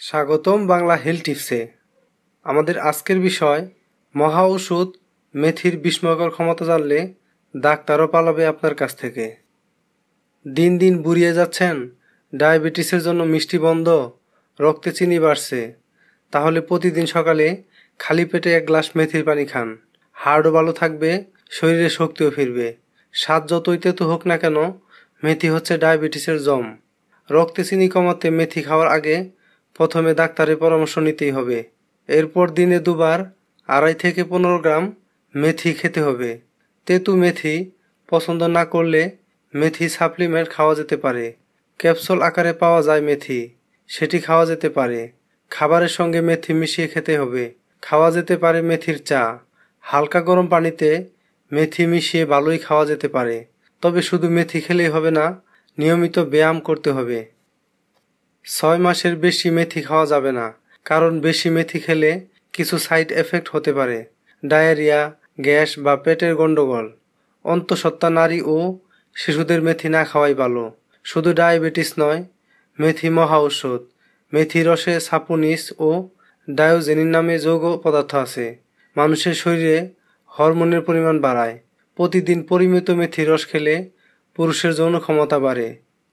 স্বাগতম বাংলা হেলথ টিপসে। আমাদের আজকের বিষয়, মহা ওষুধ, মেথির বিস্ময়কর ক্ষমতা জানলে ডাক্তারও পালাবে আপনার কাছ থেকে। দিন দিন বুড়িয়ে যাচ্ছেন, ডায়াবেটিসের জন্য মিষ্টি বন্ধ, রক্তে চিনি বাড়ছে। তাহলে প্রতিদিন সকালে খালি পেটে এক গ্লাস মেথির পানি খান। হার্টও ভালো থাকবে, শরীরে শক্তিও ফিরবে। স্বাদ যতই তেতো হোক না কেন, মেথি হচ্ছে ডায়াবেটিসের জম। রক্তে চিনি কমাতে মেথি খাওয়ার আগে প্রথমে ডাক্তারের পরামর্শ নিতেই হবে। এরপর দিনে দুবার আড়াই থেকে পনেরো গ্রাম মেথি খেতে হবে। তেতু মেথি পছন্দ না করলে মেথি সাপ্লিমেন্ট খাওয়া যেতে পারে। ক্যাপসুল আকারে পাওয়া যায় মেথি, সেটি খাওয়া যেতে পারে। খাবারের সঙ্গে মেথি মিশিয়ে খেতে হবে। খাওয়া যেতে পারে মেথির চা। হালকা গরম পানিতে মেথি মিশিয়ে ভালোই খাওয়া যেতে পারে। তবে শুধু মেথি খেলেই হবে না, নিয়মিত ব্যায়াম করতে হবে। ছয় মাসের বেশি মেথি খাওয়া যাবে না, কারণ বেশি মেথি খেলে কিছু সাইড এফেক্ট হতে পারে, ডায়রিয়া, গ্যাস বা পেটের গণ্ডগোল অন্তঃসত্ত্বা নারী ও শিশুদের মেথি না খাওয়াই ভালো। শুধু ডায়াবেটিস নয়, মেথি মহা ঔষধ, মেথি রসে সাপুনিস ও ডায়োজেনিন নামে যৌগ পদার্থ আছে। মানুষের শরীরে হরমোনের পরিমাণ বাড়ায়। প্রতিদিন পরিমিত মেথি রস খেলে পুরুষের যৌন ক্ষমতা বাড়ে।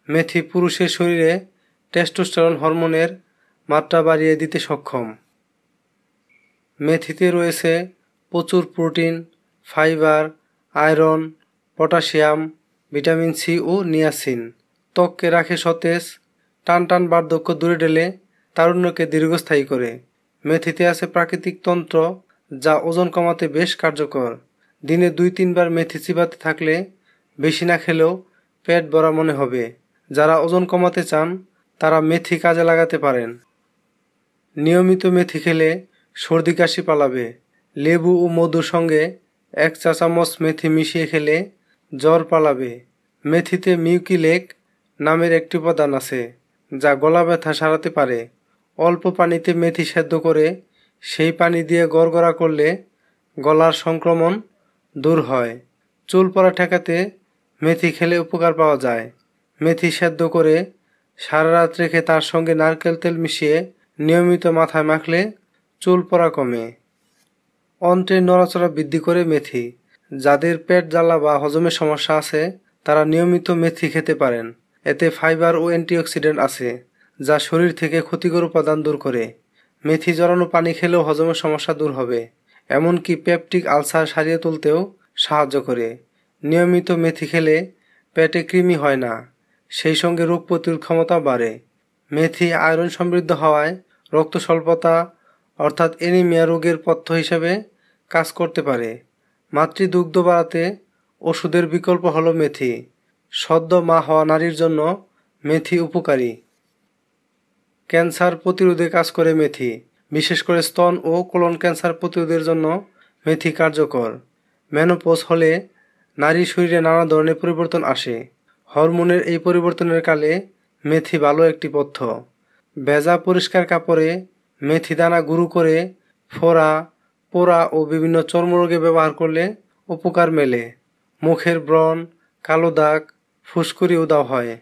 মেথি পুরুষের শরীরে টেস্টোস্টেরন হরমোনের মাত্রা বাড়িয়ে দিতে সক্ষম। মেথিতে রয়েছে প্রচুর protein, fibre, iron, potassium, vitamin C ও নিয়াসিন। ত্বককে রাখে সতেজ টান টান বার্ধক্য দূরে ঢেলে তারুণ্যকে দীর্ঘস্থায়ী করে। মেথিতে আছে প্রাকৃতিক তন্ত্র যা ওজন কমাতে বেশ কার্যকর। দিনে দুই তিনবার মেথি চিবাতে থাকলে বেশি না খেলেও পেট ভরা মনে হবে। যারা ওজন কমাতে চান তারা মেথি কাজে লাগাতে পারেন। নিয়মিত মেথি খেলে সর্দি কাশি পালাবে। লেবু ও মধুর সঙ্গে এক চা চামচ মেথি মিশিয়ে খেলে জ্বর পালাবে। মেথিতে মিউকিলেক নামের একটি উপাদান আছে, যা গলা ব্যথা সারাতে পারে। অল্প পানিতে মেথি সেদ্ধ করে সেই পানি দিয়ে গড়গড়া করলে গলার সংক্রমণ দূর হয়। চুল পড়া ঠেকাতে মেথি খেলে উপকার পাওয়া যায়। মেথি সেদ্ধ করে সারা রাত রেখে তার সঙ্গে নারকেল তেল মিশিয়ে নিয়মিত মাথায় মাখলে চুল পড়া কমে। অন্ত্রের নড়াচড়া বৃদ্ধি করে মেথি। যাদের পেট জ্বালা বা হজমের সমস্যা আছে, তারা নিয়মিত মেথি খেতে পারেন। এতে ফাইবার ও অ্যান্টিঅক্সিডেন্ট আছে, যা শরীর থেকে ক্ষতিকর উপাদান দূর করে। মেথি জড়ানো পানি খেলেও হজমের সমস্যা দূর হবে, এমনকি পেপটিক আলসার সারিয়ে তুলতেও সাহায্য করে। নিয়মিত মেথি খেলে পেটে কৃমি হয় না। সেই সঙ্গে রোগ প্রতিরোধ ক্ষমতা বাড়ে। মেথি আয়রন সমৃদ্ধ হওয়ায় রক্ত স্বল্পতা, অর্থাৎ এনিমিয়া রোগের পথ্য হিসেবে কাজ করতে পারে। মাতৃদুগ্ধ বাড়াতে ওষুধের বিকল্প হলো মেথি। সদ্য মা হওয়া নারীর জন্য মেথি উপকারী। ক্যান্সার প্রতিরোধে কাজ করে মেথি। বিশেষ করে স্তন ও কোলন ক্যান্সার প্রতিরোধের জন্য মেথি কার্যকর। মেনোপোজ হলে নারীর শরীরে নানা ধরনের পরিবর্তন আসে। হরমোনের এই পরিবর্তনের কালে মেথি ভালো একটি পথ্য। ভেজা পরিষ্কার কাপড়ে মেথি দানা গুঁড়ো করে ফোড়া, পোড়া ও বিভিন্ন চর্মরোগে ব্যবহার করলে উপকার মেলে। মুখের ব্রণ, কালো দাগ ফুসকুরি উদাও হয়।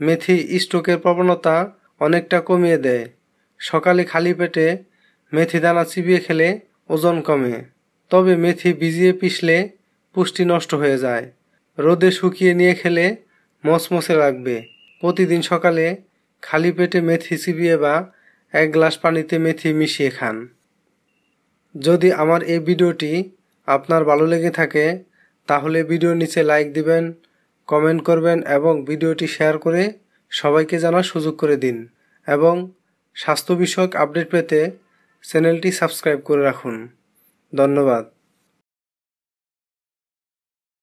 মেথি স্ট্রোকের প্রবণতা অনেকটা কমিয়ে দেয়। সকালে খালি পেটে মেথি দানা চিবিয়ে খেলে ওজন কমে। তবে মেথি ভিজিয়ে পিষলে পুষ্টি নষ্ট হয়ে যায়। রোদে শুকিয়ে নিয়ে খেলে মচমচে লাগবে প্রতিদিন সকালে খালি পেটে মেথি চিবিয়ে বা এক গ্লাস পানিতে মেথি মিশিয়ে খান। যদি আমার এই ভিডিওটি আপনার ভালো লেগে থাকে, তাহলে ভিডিওর নিচে লাইক দিবেন, কমেন্ট করবেন এবং ভিডিওটি শেয়ার করে সবাইকে জানার সুযোগ করে দিন এবং স্বাস্থ্য বিষয়ক আপডেট পেতে চ্যানেলটি সাবস্ক্রাইব করে রাখুন। ধন্যবাদ।